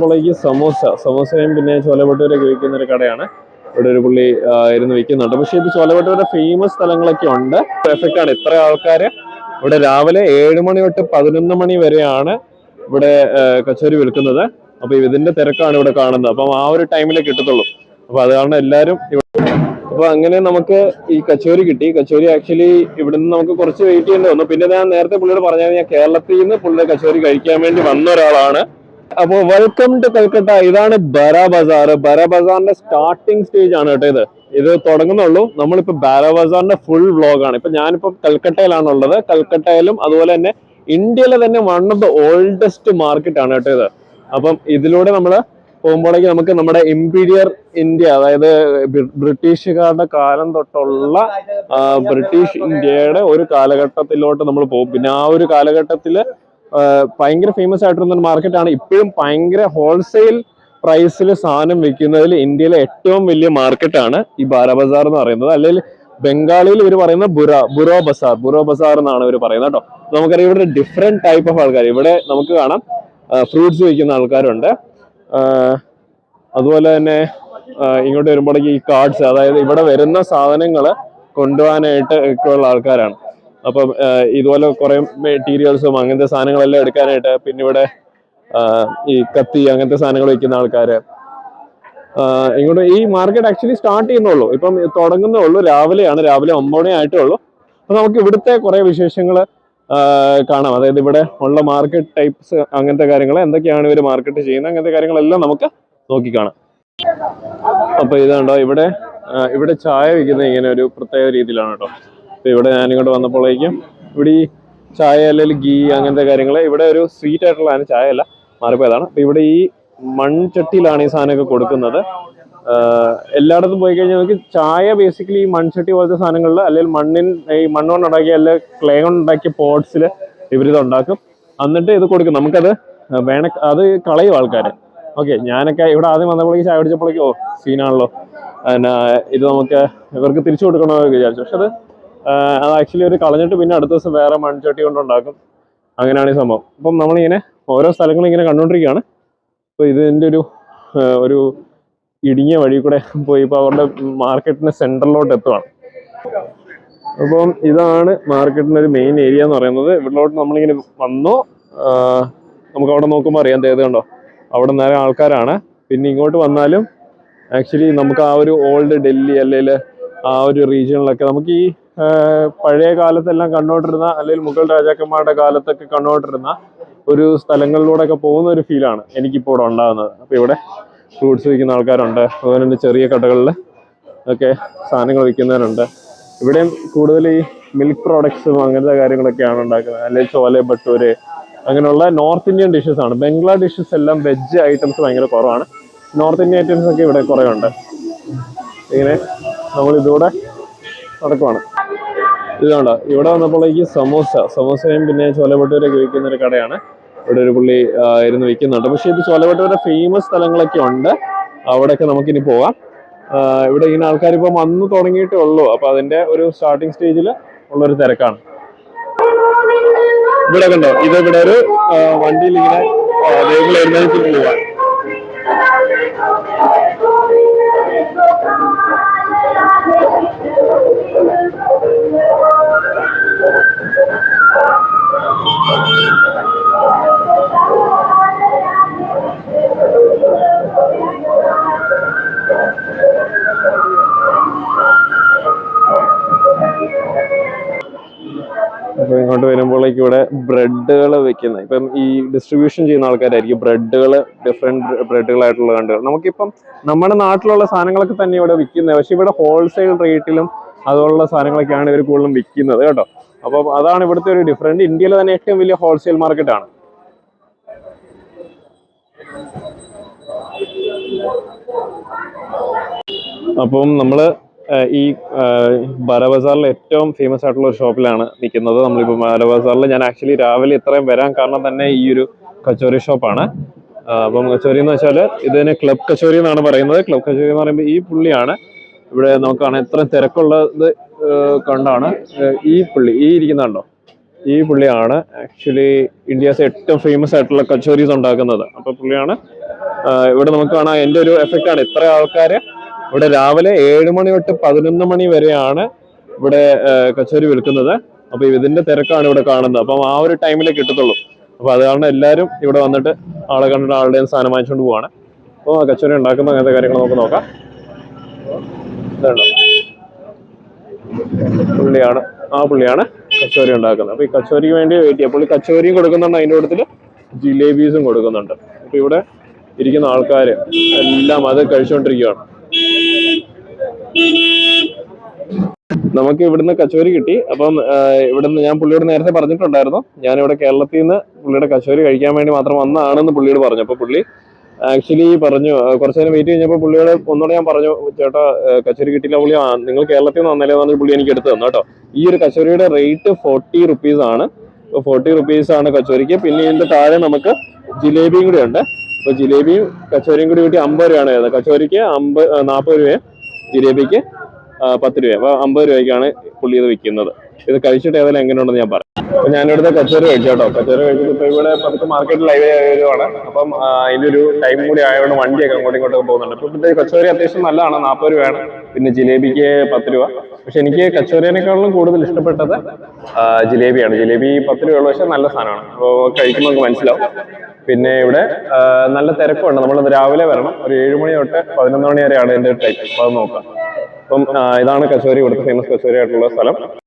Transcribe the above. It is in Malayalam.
പുള്ളിക്ക് സമോസ സമോസയും പിന്നെ ചോലഭട്ടൂരൊക്കെ വിൽക്കുന്ന ഒരു കടയാണ്. ഇവിടെ ഒരു പുള്ളി ഇരുന്ന് വിൽക്കുന്നുണ്ട്. പക്ഷെ ഇത് ചോലഭട്ടൂര ഫേമസ് സ്ഥലങ്ങളൊക്കെ ഉണ്ട്. പെർഫെക്റ്റ് ആണ്. ഇത്ര ആൾക്കാർ ഇവിടെ രാവിലെ ഏഴ് മണി തൊട്ട് പതിനൊന്ന് മണി വരെയാണ് ഇവിടെ കച്ചോരി വിൽക്കുന്നത്. അപ്പൊ ഇതിന്റെ തിരക്കാണ് ഇവിടെ കാണുന്നത്. അപ്പം ആ ഒരു ടൈമിലേ കിട്ടത്തുള്ളൂ. അപ്പൊ അത് കാരണം എല്ലാവരും അപ്പൊ അങ്ങനെ നമുക്ക് ഈ കച്ചോരി കിട്ടി. കച്ചോരി ആക്ച്വലി ഇവിടുന്ന് നമുക്ക് കുറച്ച് വെയിറ്റ് ചെയ്യേണ്ടി വന്നു. പിന്നെ ഞാൻ നേരത്തെ പുള്ളിയോട് പറഞ്ഞാൽ ഞാൻ കേരളത്തിൽ നിന്ന് പുള്ളിയുടെ കച്ചോരി കഴിക്കാൻ വേണ്ടി വന്ന ഒരാളാണ്. അപ്പോ വെൽക്കം ടു കൽക്കട്ട. ഇതാണ് ബര ബസാർ ബര ബസാറിന്റെ സ്റ്റാർട്ടിംഗ് സ്റ്റേജ് ആണ് കേട്ടോ ഇത്. ഇത് തുടങ്ങുന്നുള്ളൂ. നമ്മളിപ്പോ ബാര ബസാറിന്റെ ഫുൾ വ്ളോഗാണ് ഇപ്പൊ ഞാനിപ്പോ കൽക്കട്ടയിലാണുള്ളത്. കൽക്കട്ടയിലും അതുപോലെ തന്നെ ഇന്ത്യയിലെ തന്നെ one of the oldest market ആണ് കേട്ടോ ഇത്. അപ്പം ഇതിലൂടെ നമ്മൾ പോകുമ്പോഴേക്ക് നമുക്ക് നമ്മുടെ ഇമ്പീരിയർ ഇന്ത്യ അതായത് ബ്രിട്ടീഷുകാരുടെ കാലം തൊട്ടുള്ള ബ്രിട്ടീഷ് ഇന്ത്യയുടെ ഒരു കാലഘട്ടത്തിലോട്ട് നമ്മൾ പോകും. പിന്നെ ആ ഒരു കാലഘട്ടത്തിൽ ഭയങ്കര ഫേമസ് ആയിട്ടുള്ള ഒരു മാർക്കറ്റാണ് ഇപ്പോഴും ഭയങ്കര ഹോൾസെയിൽ പ്രൈസിൽ സാധനം വിൽക്കുന്നതിൽ ഇന്ത്യയിലെ ഏറ്റവും വലിയ മാർക്കറ്റാണ് ഈ ബാരബസാർ എന്ന് പറയുന്നത്. അല്ലെങ്കിൽ ബംഗാളിയിൽ ഇവർ പറയുന്ന ബുറ ബുറോ ബസാർ ബുറോ ബസാർ എന്നാണ് ഇവർ പറയുന്നത് കേട്ടോ. നമുക്കറിയാം ഇവിടെ ഡിഫറെന്റ് ടൈപ്പ് ഓഫ് ആൾക്കാർ ഇവിടെ നമുക്ക് കാണാം ഫ്രൂട്ട്സ് വിൽക്കുന്ന ആൾക്കാരുണ്ട്. അതുപോലെ തന്നെ ഇങ്ങോട്ട് വരുമ്പോഴേക്ക് ഈ കാർഡ്സ് അതായത് ഇവിടെ വരുന്ന സാധനങ്ങൾ കൊണ്ടുപോകാനായിട്ട് ഒക്കെ ഉള്ള ആൾക്കാരാണ്. അപ്പം ഇതുപോലെ കുറെ മെറ്റീരിയൽസും അങ്ങനത്തെ സാധനങ്ങളെല്ലാം എടുക്കാനായിട്ട് പിന്നെ ഇവിടെ ഈ കത്തി അങ്ങനത്തെ സാധനങ്ങൾ വെക്കുന്ന ആൾക്കാര്. ഇങ്ങോട്ട് ഈ മാർക്കറ്റ് ആക്ച്വലി സ്റ്റാർട്ട് ചെയ്യുന്നുള്ളൂ. ഇപ്പം തുടങ്ങുന്നേ ഉള്ളൂ. രാവിലെയാണ്. രാവിലെ ഒമ്പത് ആയിട്ടേ ഉള്ളൂ അപ്പൊ നമുക്ക് ഇവിടുത്തെ കുറേ വിശേഷങ്ങൾ കാണാം. അതായത് ഇവിടെ ഉള്ള മാർക്കറ്റ് ടൈപ്സ് അങ്ങനത്തെ കാര്യങ്ങൾ എന്തൊക്കെയാണ് ഇവർ മാർക്കറ്റ് ചെയ്യുന്നത് അങ്ങനത്തെ കാര്യങ്ങളെല്ലാം നമുക്ക് നോക്കി കാണാം. അപ്പൊ ഇതുണ്ടോ ഇവിടെ ഇവിടെ ചായ വിൽക്കുന്നത് ഇങ്ങനെ ഒരു പ്രത്യേക രീതിയിലാണ് കേട്ടോ അപ്പൊ ഇവിടെ ഞാനിങ്ങോട്ട് വന്നപ്പോഴേക്കും ഇവിടെ ഈ ചായ അല്ലെങ്കിൽ ഗീ അങ്ങനത്തെ കാര്യങ്ങൾ ഇവിടെ ഒരു സ്വീറ്റ് ആയിട്ടുള്ളതാണ് ചായ അല്ല മാറിപ്പോയതാണ്. അപ്പോൾ ഇവിടെ ഈ മൺചട്ടിയിലാണ് ഈ സാധനമൊക്കെ കൊടുക്കുന്നത്. എല്ലായിടത്തും പോയി കഴിഞ്ഞാൽ നമുക്ക് ചായ ബേസിക്കലി ഈ മൺചട്ടി പോലത്തെ സാധനങ്ങളിൽ അല്ലെങ്കിൽ മണ്ണിൻ ഈ മണ്ണുകൊണ്ട് ഉണ്ടാക്കിയ അല്ലെങ്കിൽ ക്ലേ കൊണ്ട് ഉണ്ടാക്കിയ പോട്ട്സിൽ ഇവരിത് ഉണ്ടാക്കും. എന്നിട്ട് ഇത് കൊടുക്കും. നമുക്കത് വേണ അത് കളയും ആൾക്കാർ ഓക്കെ ഞാനൊക്കെ ഇവിടെ ആദ്യം വന്നപ്പോഴേക്ക് ചായ കുടിച്ചപ്പോഴേക്കും ഓ സീനാണല്ലോ പിന്നെ ഇത് നമുക്ക് ഇവർക്ക് തിരിച്ചു കൊടുക്കണമെന്ന് വിചാരിച്ചു. പക്ഷെ അത് അത് ആക്ച്വലി ഒരു കളഞ്ഞിട്ട് പിന്നെ അടുത്ത ദിവസം വേറെ മൺചട്ടി കൊണ്ടുണ്ടാക്കും അങ്ങനെയാണ് ഈ സംഭവം. അപ്പം നമ്മളിങ്ങനെ ഓരോ സ്ഥലങ്ങളും ഇങ്ങനെ കണ്ടുകൊണ്ടിരിക്കുകയാണ്. അപ്പോൾ ഇതിന്റെ ഒരു ഒരു ഇടുങ്ങിയ വഴി കൂടെ പോയി ഇപ്പോൾ അവരുടെ മാർക്കറ്റിന്റെ സെന്ററിലോട്ട് എത്തുവാണ്. അപ്പം ഇതാണ് മാർക്കറ്റിന്റെ ഒരു മെയിൻ ഏരിയ എന്ന് പറയുന്നത്. ഇവിടോട്ട് നമ്മളിങ്ങനെ വന്നു. നമുക്ക് അവിടെ നോക്കുമ്പോൾ അറിയാം. ഇത് കണ്ടോ? അവിടെ നേരെ ആൾക്കാരാണ്. പിന്നെ ഇങ്ങോട്ട് വന്നാലും ആക്ച്വലി നമുക്ക് ആ ഒരു ഓൾഡ് ഡൽഹി അല്ലെങ്കിൽ ആ ഒരു റീജിയണിലൊക്കെ നമുക്ക് ഈ പഴയ കാലത്തെല്ലാം കണ്ടോണ്ടിരുന്ന അല്ലെങ്കിൽ മുഗൾ രാജാക്കന്മാരുടെ കാലത്തൊക്കെ കണ്ടോണ്ടിരുന്ന ഒരു സ്ഥലങ്ങളിലൂടെ ഒക്കെ പോകുന്ന ഒരു ഫീലാണ് എനിക്കിപ്പോൾ ഇവിടെ ഉണ്ടാകുന്നത്. അപ്പൊ ഇവിടെ ഫ്രൂട്ട്സ് വിൽക്കുന്ന ആൾക്കാരുണ്ട്. അതുപോലെ തന്നെ ചെറിയ കടകളിൽ ഒക്കെ സാധനങ്ങൾ വിൽക്കുന്നവരുണ്ട്. ഇവിടെയും കൂടുതൽ ഈ മിൽക്ക് പ്രോഡക്ട്സും അങ്ങനത്തെ കാര്യങ്ങളൊക്കെയാണ് ഉണ്ടാക്കുന്നത്. അല്ലെങ്കിൽ ചോല ബട്ടൂര് അങ്ങനെയുള്ള നോർത്ത് ഇന്ത്യൻ ഡിഷസ് ആണ്. ബംഗ്ലാ ഡിഷസ് എല്ലാം വെജ് ഐറ്റംസ് ഭയങ്കര കുറവാണ്. നോർത്ത് ഇന്ത്യൻ ഐറ്റംസ് ഒക്കെ ഇവിടെ കുറേ ഉണ്ട് ഇങ്ങനെ നമ്മൾ ഇതുകൂടെ നടക്കുവാണ്. ഇതുകൊണ്ട് ഇവിടെ വന്നപ്പോഴേക്ക് സമോസ. സമോസയും പിന്നെ ചോലവട്ടൂരൊക്കെ വിൽക്കുന്ന ഒരു കടയാണ്. ഇവിടെ ഒരു പുള്ളി ഇരുന്ന് വിൽക്കുന്നുണ്ട്. പക്ഷേ ഇത് ചോലഭട്ടൂര ഫേമസ് സ്ഥലങ്ങളൊക്കെ ഉണ്ട്. അവിടെയൊക്കെ നമുക്കിനി പോവാം ഇവിടെ ഇങ്ങനെ ആൾക്കാർ ഇപ്പം വന്നു തുടങ്ങിയിട്ടേ ഉള്ളൂ. അപ്പൊ അതിന്റെ ഒരു സ്റ്റാർട്ടിംഗ് സ്റ്റേജിൽ ഉള്ളൊരു തിരക്കാണ്. ഇവിടെ കണ്ടോ? ഇത് ഇവിടെ ഒരു വണ്ടിയിൽ ഇങ്ങനെ വെഹിക്കിൾ എഴുന്നേറ്റ് പോവാൻ. അപ്പൊ ഇങ്ങോട്ട് വരുമ്പോഴേക്ക് ഇവിടെ ബ്രെഡുകൾ വെക്കുന്നത്. ഇപ്പം ഈ ഡിസ്ട്രിബ്യൂഷൻ ചെയ്യുന്ന ആൾക്കാരായിരിക്കും ബ്രെഡുകൾ ഡിഫറെന്റ് ബ്രെഡുകളായിട്ടുള്ള കണ്ടുകൾ. നമുക്കിപ്പം നമ്മുടെ നാട്ടിലുള്ള സാധനങ്ങളൊക്കെ തന്നെ ഇവിടെ വിൽക്കുന്നത്. പക്ഷെ ഇവിടെ ഹോൾസെയിൽ റേറ്റിലും അതുപോലുള്ള സാധനങ്ങളൊക്കെയാണ് ഇവർ കൂടുതലും വിൽക്കുന്നത് കേട്ടോ. അപ്പം അതാണ് ഇവിടുത്തെ ഒരു ഡിഫറെന്റ് ഇന്ത്യയിലെ തന്നെ ഏറ്റവും വലിയ ഹോൾസെയിൽ മാർക്കറ്റാണ് അപ്പം നമ്മൾ ഈ ബാലബസാറിലെ ഏറ്റവും ഫേമസ് ആയിട്ടുള്ള ഒരു ഷോപ്പിലാണ് നിൽക്കുന്നത്. നമ്മളിപ്പോൾ ബാലബസാറിൽ ബസാറിൽ ഞാൻ ആക്ച്വലി രാവിലെ ഇത്രയും വരാൻ കാരണം തന്നെ ഈ ഒരു കച്ചോറി ഷോപ്പാണ് അപ്പം കച്ചോരി എന്ന് വെച്ചാൽ ഇതിന് ക്ലബ് കച്ചോരി എന്നാണ് പറയുന്നത്. ക്ലബ് കച്ചോരി എന്ന് പറയുമ്പോൾ ഈ പുള്ളിയാണ്. ഇവിടെ നമുക്കാണ് കാണാം ഇത്രയും തിരക്കുള്ളത് കണ്ടാണ്. ഈ പുള്ളി ഈ ഇരിക്കുന്ന കണ്ടോ? ഈ പുള്ളിയാണ് ആക്ച്വലി ഇന്ത്യസ് ഏറ്റവും ഫേമസ് ആയിട്ടുള്ള കച്ചോരീസ് ഉണ്ടാക്കുന്നത്. അപ്പൊ പുള്ളിയാണ് ഇവിടെ നമുക്ക് കാണാം എന്റെ ഒരു എഫക്റ്റ് ആണ്. ഇത്ര ആൾക്കാര് ഇവിടെ രാവിലെ ഏഴ് മണി തൊട്ട് പതിനൊന്ന് മണി വരെയാണ് ഇവിടെ കച്ചോരി വിൽക്കുന്നത്. അപ്പൊ ഇതിന്റെ തിരക്കാണ് ഇവിടെ കാണുന്നത്. അപ്പം ആ ഒരു ടൈമിലേ കിട്ടത്തുള്ളൂ. അപ്പൊ അത് കാരണം എല്ലാവരും ഇവിടെ വന്നിട്ട് ആളെ കണ്ടിട്ട് ആളുടെയും സാധനം വാങ്ങിച്ചുകൊണ്ട് പോവാണ്. അപ്പോൾ കച്ചോരി ഉണ്ടാക്കുന്ന അങ്ങനത്തെ കാര്യങ്ങൾ നമുക്ക് നോക്കാം. ഇതുണ്ടോ പുള്ളിയാണ്. ആ പുള്ളിയാണ് കച്ചോരി ഉണ്ടാക്കുന്നത്. അപ്പൊ ഈ കച്ചോരിക്ക് വേണ്ടി വെയിറ്റ് ചെയ്യാം. പുള്ളി കച്ചോരിയും കൊടുക്കുന്നുണ്ട്. അതിന്റെ കൂട്ടത്തിൽ ജിലേബീസും കൊടുക്കുന്നുണ്ട്. അപ്പൊ ഇവിടെ ഇരിക്കുന്ന ആൾക്കാര് എല്ലാം അത് കഴിച്ചുകൊണ്ടിരിക്കുകയാണ് നമുക്ക് ഇവിടുന്ന് കച്ചോരി കിട്ടി. അപ്പം ഇവിടുന്ന് ഞാൻ പുള്ളിയോട് നേരത്തെ പറഞ്ഞിട്ടുണ്ടായിരുന്നു. ഞാനിവിടെ കേരളത്തിൽ നിന്ന് പുള്ളിയുടെ കച്ചോരി കഴിക്കാൻ വേണ്ടി മാത്രം വന്നതാണെന്ന് പുള്ളിയോട് പറഞ്ഞു. അപ്പൊ പുള്ളി ആക്ച്വലി പറഞ്ഞു കുറച്ചു നേരം വെയിറ്റ് കഴിഞ്ഞപ്പോൾ പുള്ളിയോട് ഒന്നുകൂടെ ഞാൻ പറഞ്ഞു ചേട്ടാ കച്ചേരി കിട്ടിയില്ല പുള്ളി "ആ, നിങ്ങൾ കേരളത്തിൽ നിന്ന് വന്നാലേ പറഞ്ഞ് പുള്ളി എനിക്ക് എടുത്ത് തന്നു കേട്ടോ. ഈ ഒരു കച്ചേരിയുടെ റേറ്റ് ഫോർട്ടി റുപ്പീസ് ആണ്. ഫോർട്ടി റുപ്പീസ് ആണ് കച്ചോരിക്ക്. പിന്നെ ഇതിന്റെ താഴെ നമുക്ക് ജിലേബിയും കൂടി ഉണ്ട്. അപ്പൊ ജിലേബിയും കച്ചോരിയും കൂടി കൂട്ടി അമ്പത് രൂപയാണ്. കച്ചോരിക്ക് അമ്പത് നാൽപ്പത് രൂപയും ജിലേബിക്ക്. പത്ത് രൂപ. അമ്പത് രൂപയ്ക്കാണ് പുള്ളി ഇത് വിൽക്കുന്നത്. ഇത് കഴിച്ചിട്ട് ഏതായാലും എങ്ങനെയുണ്ടെന്ന് ഞാൻ പറയാം. അപ്പൊ ഞാനിവിടുത്തെ കച്ചോരി കഴിച്ചു കേട്ടോ കച്ചോരി കഴിച്ചിട്ട് ഇപ്പൊ ഇവിടെ പത്ത് മാർക്കറ്റ് ലൈവ് ആയതുമാണ് അപ്പം ആ, അതിന്റെ ഒരു ടൈം കൂടി ആയതുകൊണ്ട് വണ്ടിയൊക്കെ അങ്ങോട്ടും ഇങ്ങോട്ടും പോകുന്നുണ്ട്. ഇപ്പൊ ഇവിടുത്തെ കച്ചോരി അത്യാവശ്യം നല്ലതാണ്. നാൽപ്പത് രൂപയാണ്. പിന്നെ ജിലേബിക്ക് പത്ത് രൂപ. പക്ഷെ എനിക്ക് കച്ചോരിനേക്കാളും കൂടുതൽ ഇഷ്ടപ്പെട്ടത് ജിലേബിയാണ്. ജിലേബി പത്ത് രൂപയുള്ള പക്ഷെ നല്ല സാധനമാണ്. അപ്പോൾ കഴിക്കുമ്പോൾ നമുക്ക് മനസ്സിലാവും. പിന്നെ ഇവിടെ നല്ല തിരക്കുണ്ട്. നമ്മൾ രാവിലെ വരണം. ഒരു ഏഴ് മണി തൊട്ട് പതിനൊന്ന് മണി വരെയാണ് എന്റെ ടൈപ്പ് അപ്പോൾ അത് നോക്കാം. അപ്പം ഇതാണ് കച്ചോരി ഇവിടുത്തെ ഫേമസ് കച്ചോരി ആയിട്ടുള്ള സ്ഥലം.